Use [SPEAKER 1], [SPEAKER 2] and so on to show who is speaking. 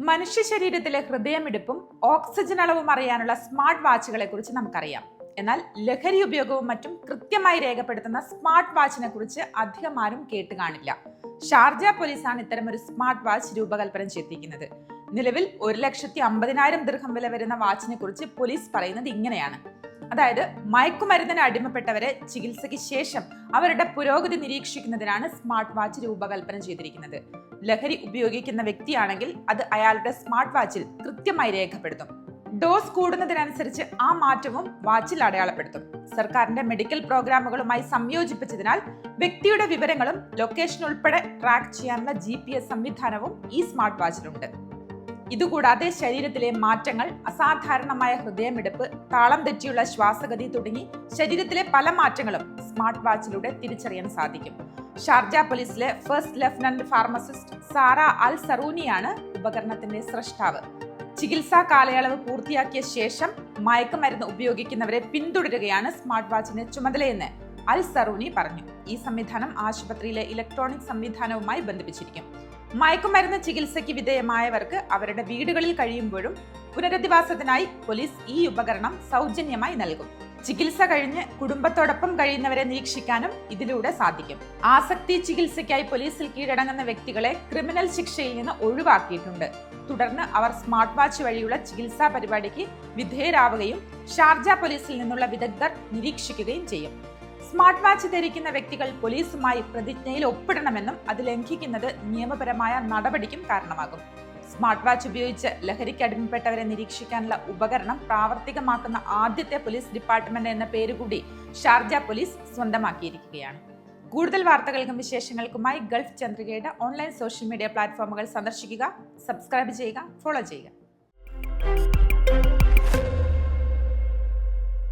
[SPEAKER 1] മനുഷ്യ ശരീരത്തിലെ ഹൃദയമിടിപ്പും ഓക്സിജൻ അളവും അറിയാനുള്ള സ്മാർട്ട് വാച്ചുകളെ കുറിച്ച് നമുക്കറിയാം. എന്നാൽ ലഹരി ഉപയോഗവും മറ്റും കൃത്യമായി രേഖപ്പെടുത്തുന്ന സ്മാർട്ട് വാച്ചിനെ കുറിച്ച് അധികം ആരും കേട്ട് കാണില്ല. ഷാർജ പോലീസാണ് ഒരു സ്മാർട്ട് വാച്ച് രൂപകൽപ്പന ചെയ്തിരിക്കുന്നത്. നിലവിൽ ഒരു ലക്ഷത്തി അമ്പതിനായിരം ദീർഘം വില വരുന്ന വാച്ചിനെ കുറിച്ച് പോലീസ് പറയുന്നത് ഇങ്ങനെയാണ്. അതായത് മയക്കുമരുന്നിന് അടിമപ്പെട്ടവരെ ചികിത്സയ്ക്ക് ശേഷം അവരുടെ പുരോഗതി നിരീക്ഷിക്കുന്നതിനാണ് സ്മാർട്ട് വാച്ച് രൂപകൽപ്പന ചെയ്തിരിക്കുന്നത്. ലഹരി ഉപയോഗിക്കുന്ന വ്യക്തിയാണെങ്കിൽ അത് അയാളുടെ സ്മാർട്ട് വാച്ചിൽ കൃത്യമായി രേഖപ്പെടുത്തും. ഡോസ് കൂടുന്നതിനനുസരിച്ച് ആ മാറ്റവും വാച്ചിൽ അടയാളപ്പെടുത്തും. സർക്കാരിന്റെ മെഡിക്കൽ പ്രോഗ്രാമുകളുമായി സംയോജിപ്പിച്ചതിനാൽ വ്യക്തിയുടെ വിവരങ്ങളും ലൊക്കേഷൻ ഉൾപ്പെടെ ട്രാക്ക് ചെയ്യാനുള്ള ജി സംവിധാനവും ഈ സ്മാർട്ട് വാച്ചിലുണ്ട്. ഇതുകൂടാതെ ശരീരത്തിലെ മാറ്റങ്ങൾ അസാധാരണമായ ഹൃദയമിടിപ്പ് താളം തെറ്റിയുള്ള ശ്വാസഗതി തുടങ്ങി ശരീരത്തിലെ പല മാറ്റങ്ങളും സ്മാർട്ട് വാച്ചിലൂടെ തിരിച്ചറിയാൻ സാധിക്കും. ഷാർജ പോലീസിലെ first lieutenant pharmacist Sara Al സറൂനിയാണ് ഉപകരണത്തിന്റെ സൃഷ്ടാവ് ചികിത്സാ കാലയളവ് പൂർത്തിയാക്കിയ ശേഷം മയക്കുമരുന്ന് ഉപയോഗിക്കുന്നവരെ പിന്തുടരുകയാണ് സ്മാർട്ട് വാച്ചിന്റെ ചുമതലയെന്ന് അൽ സറൂനി പറഞ്ഞു. ഈ സംവിധാനം ആശുപത്രിയിലെ ഇലക്ട്രോണിക് സംവിധാനവുമായി ബന്ധിപ്പിച്ചിരിക്കും. മയക്കുമരുന്ന് ചികിത്സയ്ക്ക് വിധേയമായവർക്ക് അവരുടെ വീടുകളിൽ കഴിയുമ്പോഴും പുനരധിവാസത്തിനായി പോലീസ് ഈ ഉപകരണം സൗജന്യമായി നൽകും. ചികിത്സ കഴിഞ്ഞ് കുടുംബത്തോടൊപ്പം കഴിയുന്നവരെ നിരീക്ഷിക്കാനും ഇതിലൂടെ സാധിക്കും. ആസക്തി ചികിത്സയ്ക്കായി പോലീസിൽ കീഴടങ്ങുന്ന വ്യക്തികളെ ക്രിമിനൽ ശിക്ഷയിൽ നിന്ന് ഒഴിവാക്കിയിട്ടുണ്ട്. തുടർന്ന് അവർ സ്മാർട്ട് വാച്ച് വഴിയുള്ള ചികിത്സാ പരിപാടിക്ക് വിധേയരാവുകയും ഷാർജ പോലീസിൽ നിന്നുള്ള വിദഗ്ധർ നിരീക്ഷിക്കുകയും ചെയ്യും. സ്മാർട്ട് വാച്ച് ധരിക്കുന്ന വ്യക്തികൾ പോലീസുമായി പ്രതിജ്ഞയിൽ ഒപ്പിടണമെന്നും അത് ലംഘിക്കുന്നത് നിയമപരമായ നടപടിക്കും കാരണമാകും. സ്മാർട്ട് വാച്ച് ഉപയോഗിച്ച് ലഹരിക്ക് അടിമപ്പെട്ടവരെ നിരീക്ഷിക്കാനുള്ള ഉപകരണം പ്രാവർത്തികമാക്കുന്ന ആദ്യത്തെ പോലീസ് ഡിപ്പാർട്ട്മെന്റ് എന്ന പേരുകൂടി ഷാർജ പോലീസ് സ്വന്തമാക്കിയിരിക്കുകയാണ്. കൂടുതൽ വാർത്തകൾക്കും വിശേഷങ്ങൾക്കുമായി ഗൾഫ് ചന്ദ്രികയുടെ ഓൺലൈൻ സോഷ്യൽ മീഡിയ പ്ലാറ്റ്ഫോമുകൾ സന്ദർശിക്കുക സബ്സ്ക്രൈബ് ചെയ്യുക ഫോളോ ചെയ്യുക.